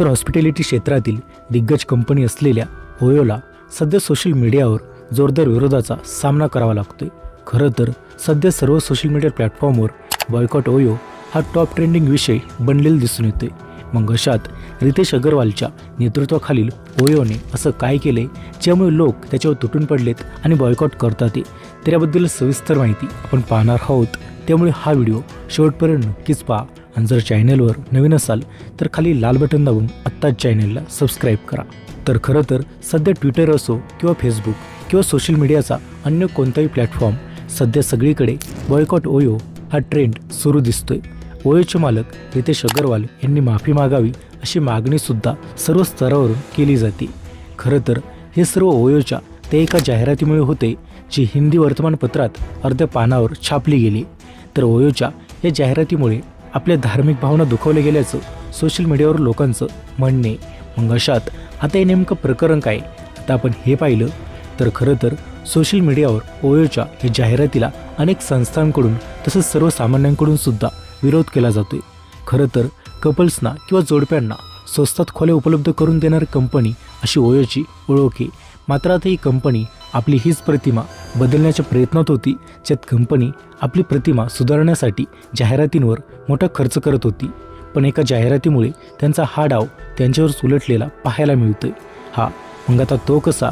तर हॉस्पिटॅलिटी क्षेत्रातील दिग्गज कंपनी असलेल्या ओयोला सध्या सोशल मीडियावर जोरदार विरोधाचा सामना करावा लागतोय. खरं तर सध्या सर्व सोशल मीडिया प्लॅटफॉर्मवर बॉयकॉट ओयो हा टॉप ट्रेंडिंग विषय बनलेला दिसून येतोय. मग अशात रितेश अगरवालच्या नेतृत्वाखालील ओयोने असं काय केले ज्यामुळे लोक त्याच्यावर तुटून पडलेत आणि बॉयकॉट करतात ते तर याबद्दल सविस्तर माहिती आपण पाहणार आहोत. त्यामुळे हा व्हिडिओ शेवटपर्यंत नक्कीच पहा. आणि जर चॅनलवर नवीन असाल तर खाली लाल बटन दाबून आत्ताच चॅनेलला सबस्क्राईब करा. तर खरं तर सध्या ट्विटर असो किंवा फेसबुक किंवा सोशल मीडियाचा अन्य कोणताही प्लॅटफॉर्म सध्या सगळीकडे बॉयकॉट ओयो हा ट्रेंड सुरू दिसतोय. ओयोचे मालक रितेश अगरवाल यांनी माफी मागावी अशी मागणीसुद्धा सर्व स्तरावरून केली जाते. खरं तर हे सर्व ओयोच्या ते एका जाहिरातीमुळे होते जी हिंदी वर्तमानपत्रात अर्ध्या पानावर छापली गेली. तर ओयोच्या या जाहिरातीमुळे आपल्या धार्मिक भावना दुखवल्या गेल्याचं सोशल मीडियावर लोकांचं म्हणणे. मग अशात आता हे नेमकं प्रकरण काय? आता आपण हे पाहिलं तर खरं तर सोशल मीडियावर ओयोच्या या जाहिरातीला अनेक संस्थांकडून तसंच सर्वसामान्यांकडून सुद्धा विरोध केला जातोय. खरं तर कपल्सना किंवा जोडप्यांना स्वस्तात खोल्या उपलब्ध करून देणारी कंपनी अशी ओयोची ओळख आहे. मात्र आता ही कंपनी आपली हीच प्रतिमा बदलण्याच्या प्रयत्नात होती. ज्यात कंपनी आपली प्रतिमा सुधारण्यासाठी जाहिरातींवर मोठा खर्च करत होती. पण एका जाहिरातीमुळे त्यांचा हा डाव त्यांच्यावर उलटलेला पाहायला मिळतोय. हा मग आता तो कसा?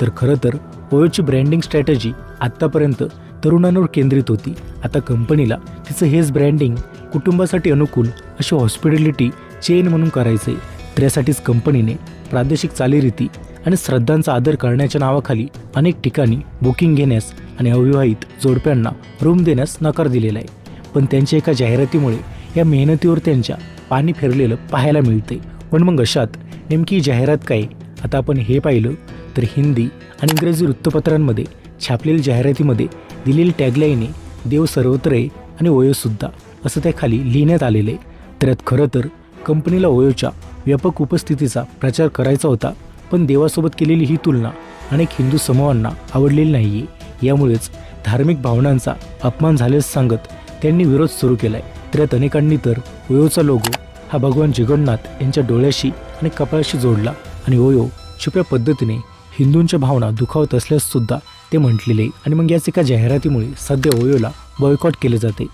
तर खरं तर ओयोची ब्रँडिंग स्ट्रॅटजी आत्तापर्यंत तरुणांवर केंद्रित होती. आता कंपनीला तिचं हेच ब्रँडिंग कुटुंबासाठी अनुकूल अशी हॉस्पिटॅलिटी चेन म्हणून करायचं आहे त्यासाठीच कंपनीने प्रादेशिक चालीरीती आणि श्रद्धांचा आदर करण्याच्या नावाखाली अनेक ठिकाणी बुकिंग घेण्यास आणि अविवाहित जोडप्यांना रूम देण्यास नकार दिलेला आहे. पण त्यांच्या एका जाहिरातीमुळे या मेहनतीवर त्यांच्या पाणी फिरलेलं पाहायला मिळते पण मग अशात नेमकी जाहिरात काय? आता आपण हे पाहिलं तर हिंदी आणि इंग्रजी वृत्तपत्रांमध्ये छापलेल्या जाहिरातीमध्ये दिलेली टॅगलाईने देव सर्वत्र आहे आणि ओयोसुद्धा असं त्या खाली लिहिण्यात आलेलं आहे. त्यात खरं तर कंपनीला ओयोच्या व्यापक उपस्थितीचा प्रचार करायचा होता. पण देवासोबत केलेली ही तुलना अनेक हिंदू समूहांना आवडलेली नाही आहे यामुळेच धार्मिक भावनांचा अपमान झाल्यास सांगत त्यांनी विरोध सुरू केला आहे त्यात अनेकांनी तर ओयोचा लोगो हा भगवान जगन्नाथ यांच्या डोळ्याशी आणि कपाळाशी जोडला आणि ओयो छुप्या पद्धतीने हिंदूंच्या भावना दुखावत असल्यास सुद्धा ते म्हटलेले. आणि मग याच एका जाहिरातीमुळे सध्या ओयोला बॉयकॉट केले जाते.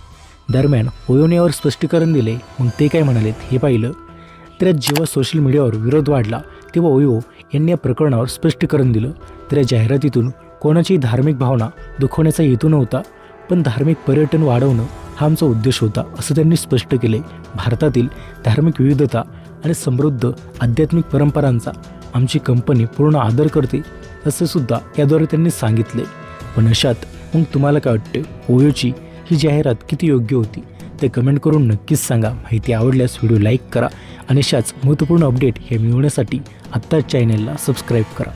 दरम्यान ओयोने यावर स्पष्टीकरण दिले. मग ते काय म्हणालेत हे पाहिलं. त्यात जेव्हा सोशल मीडियावर विरोध वाढला किंवा ओयो यांनी या प्रकरणावर स्पष्टीकरण दिलं. तर या जाहिरातीतून कोणाचीही धार्मिक भावना दुखवण्याचा हेतू नव्हता पण धार्मिक पर्यटन वाढवणं हा आमचा उद्देश होता असं त्यांनी स्पष्ट केले. भारतातील धार्मिक विविधता आणि समृद्ध आध्यात्मिक परंपरांचा आमची कंपनी पूर्ण आदर करते असे सुद्धा याद्वारे त्यांनी सांगितले. पण अशात मग तुम्हाला काय वाटते? ओयोची ही जाहिरात किती योग्य होती? ते कमेंट करून नक्कीच सांगा. माहिती आवडल्यास व्हिडिओ लाईक करा. आणि अशाच महत्त्वपूर्ण अपडेट हे मिळवण्यासाठी आत्ताच चॅनेलला सबस्क्राईब करा.